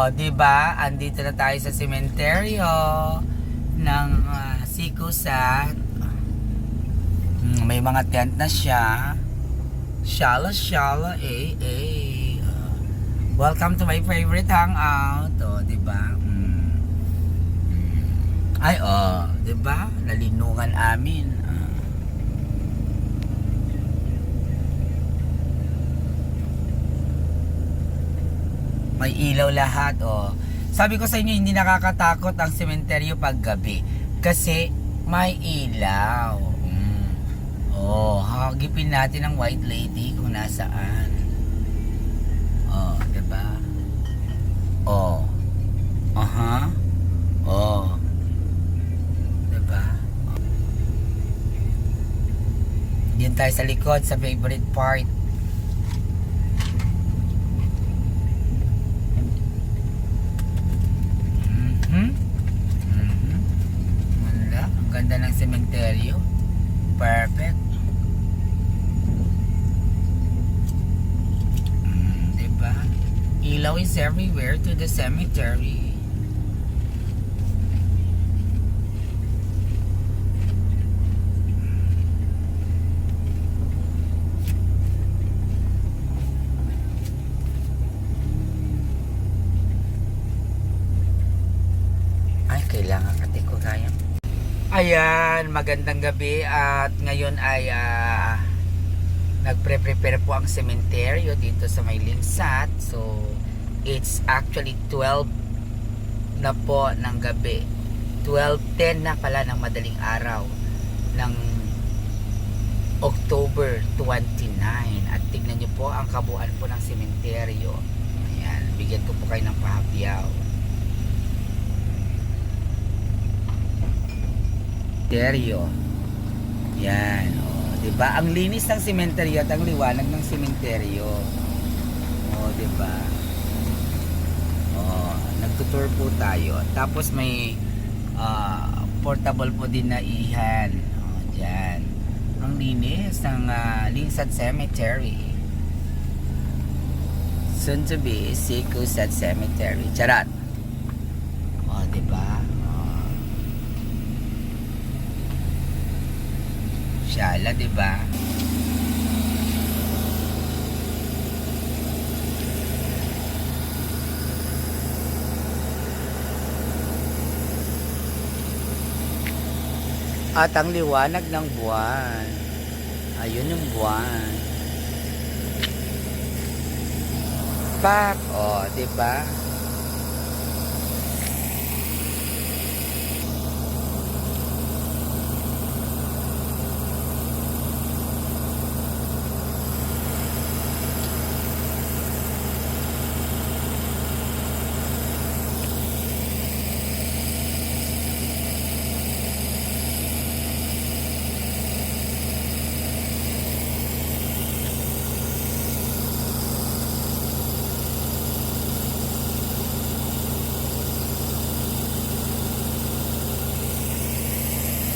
O, di ba? Andito na tayo sa sementeryo ng uh, Sikusat. Hmm, may mga tent na siya. Shala, shala, eh, eh. Uh, welcome to my favorite hangout. O, di ba? Hmm. Ay, oh, di ba? Nalinungan amin. Ah. May ilaw lahat, oh. Sabi ko sa inyo, hindi nakakatakot ang sementeryo pag gabi. Kasi may ilaw. Mm. Oh, hagipin natin ang white lady kung nasaan. Oh, 'di ba? Oh. Aha. Oh. 'Di ba? Diyan tayo sa likod sa favorite part. Mhm. Mhm. Wala, ang ganda ng sementeryo. Perfect. Mm, diba? Ilaw is everywhere to the cemetery. Ay, kailangan kati ko kaya. Ayan, magandang gabi at ngayon ay ah, nagpre-prepare po ang sementeryo dito sa may Linsat. So, it's actually 12 na po ng gabi. 12.10 na pala ng madaling araw ng October 29. At tignan nyo po ang kabuuan po ng sementeryo. Ayan, bigyan ko po kayo ng pahapyaw. Sementeryo. Yan, oh, 'di ba? Ang linis ng sementeryo at ang liwanag ng sementeryo. Oh, 'di ba? Oh, nagtutour po tayo. Tapos may ah, portable po din na ihan. Oh, diyan. Ang linis ng uh, Linsad Cemetery. Soon to be Sikusat Cemetery. Charat. Oh, 'di ba? Oh. Shala, di ba? At ang liwanag ng buwan. Ayun yung buwan. Pak, oh, di ba?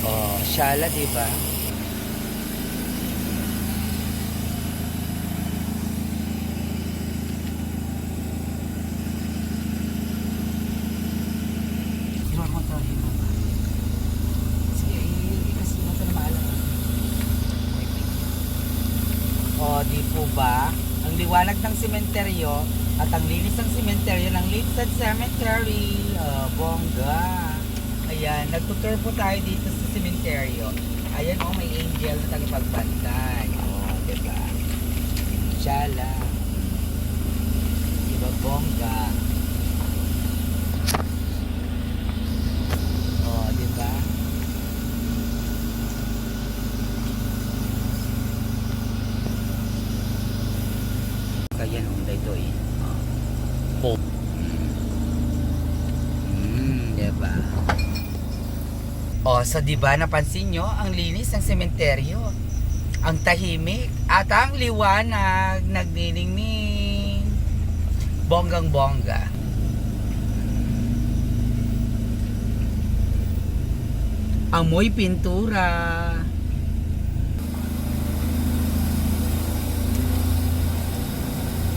Oh, shala, di ba? O, di po ba? Ang liwanag ng sementeryo at ang linis ng sementeryo ng Linsad Cemetery. Oh, bongga. Ayan, nagtutour po tayo dito sa sementeryo. Ayan, oh, may angel na tagapagbantay. Oh, diba? Shala. Diba, bongga? Oh, diba? Kaya nung dito eh. Oh. Mm, diba? O, so di ba napansin nyo ang linis ng sementeryo? Ang tahimik at ang liwanag nagniningning. Bonggang bongga. Amoy pintura.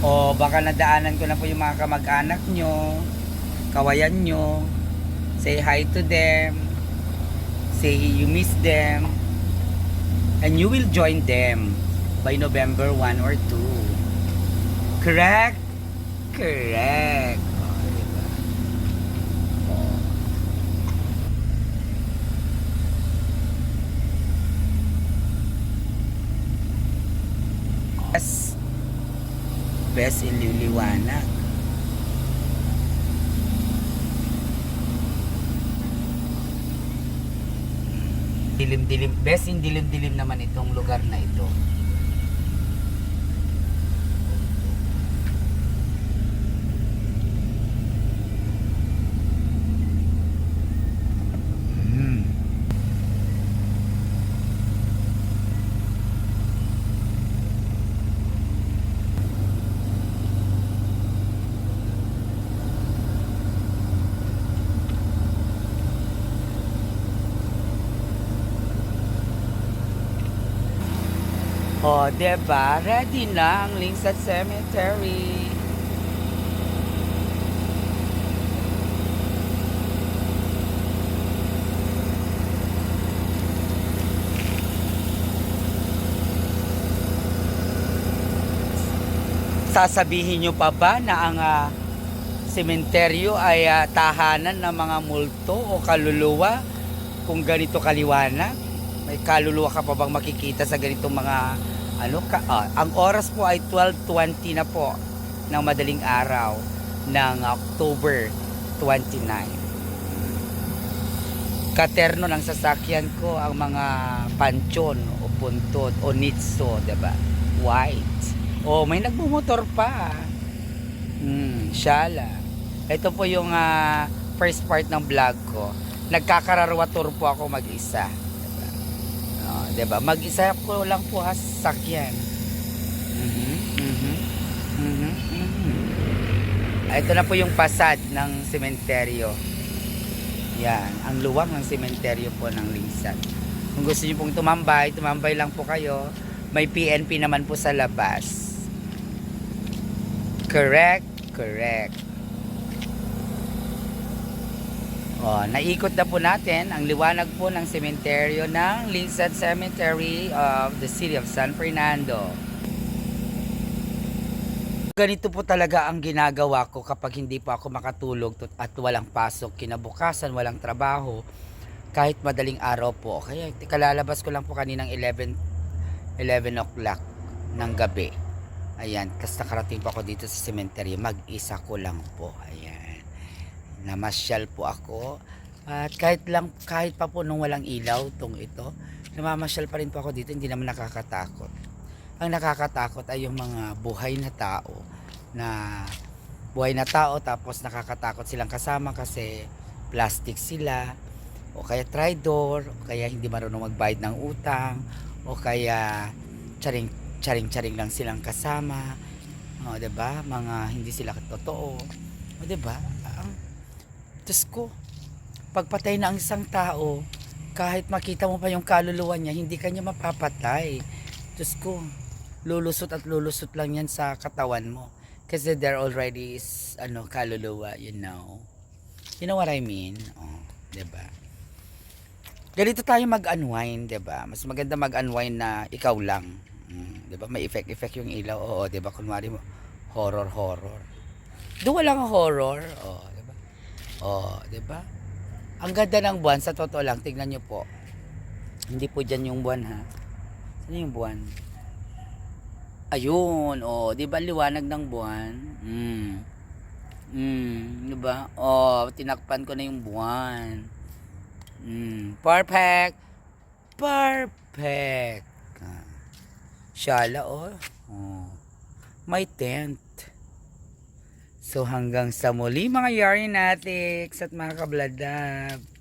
O baka nadaanan ko na po yung mga kamag-anak nyo, kawayan nyo. Say hi to them. Say you miss them. And you will join them by November 1 or 2. Correct? Correct. O, diba? O. Yes. Best Dilim-dilim. Best in dilim-dilim naman itong lugar na ito. O, diba? Ready na ang Lingsat Cemetery. Sasabihin nyo pa ba na ang ah, sementeryo ay ah, tahanan ng mga multo o kaluluwa kung ganito kaliwanag? May kaluluwa ka pa bang makikita sa ganitong mga ano ka ah, ang oras po ay 12:20 na po ng madaling araw ng October 29. Katerno ng sasakyan ko ang mga panchon o puntod o nitso, ba? White. Oh, may nagmumotor pa. Hmm, shala. Ito po yung ah, first part ng vlog ko. Nagkakararwa tour po ako mag-isa. Diba? 'di ba? Mag-isa ko lang po ha sa sakyan. Mhm. Mhm. Mhm. mhm. Ah, Ito na po yung pasad ng sementeryo. Yan, ang luwang ng sementeryo po ng Lingsat. Kung gusto niyo pong tumambay, tumambay lang po kayo. May PNP naman po sa labas. Correct, correct. Oh, naikot na po natin ang liwanag po ng sementeryo ng Lingsat Cemetery of the City of San Fernando. Ganito po talaga ang ginagawa ko kapag hindi po ako makatulog at walang pasok, kinabukasan, walang trabaho, kahit madaling araw po. Kaya kalalabas ko lang po kaninang 11, 11 o'clock ng gabi. Ayan, kas nakarating po ako dito sa cemetery, mag-isa ko lang po. Ayan, namasyal po ako. At kahit lang, kahit pa po nung walang ilaw tong ito, namamasyal pa rin po ako dito, hindi naman nakakatakot. Ang nakakatakot ay yung mga buhay na tao na buhay na tao tapos nakakatakot silang kasama kasi plastic sila o kaya tridor o kaya hindi marunong magbayad ng utang o kaya charing charing charing lang silang kasama. O 'di ba? Mga hindi sila totoo. O 'di ba Diyos ko pagpatay na ang isang tao kahit makita mo pa yung kaluluwa niya hindi kanya mapapatay Diyos ko lulusot at lulusot lang yan sa katawan mo. Kasi there already is, ano, kaluluwa, you know. You know what I mean? Oh, ba? Ganito tayo mag-unwind, ba? Mas maganda mag-unwind na ikaw lang. Mm, 'di ba? May effect-effect yung ilaw. Oo, 'di ba? Kunwari mo horror horror. Do walang horror. Oh? Oh, 'di ba? Ang ganda ng buwan sa totoo lang, tingnan niyo po. Hindi po diyan yung buwan ha. Saan yung buwan? Ayun, oh, 'di ba liwanag ng buwan? Mm. Mm, 'di ba? Oh, tinakpan ko na yung buwan. Mm, perfect. Perfect. Ah. Shala, oh. oh. May tent. So hanggang sa muli mga Yarinatics at mga kabladab.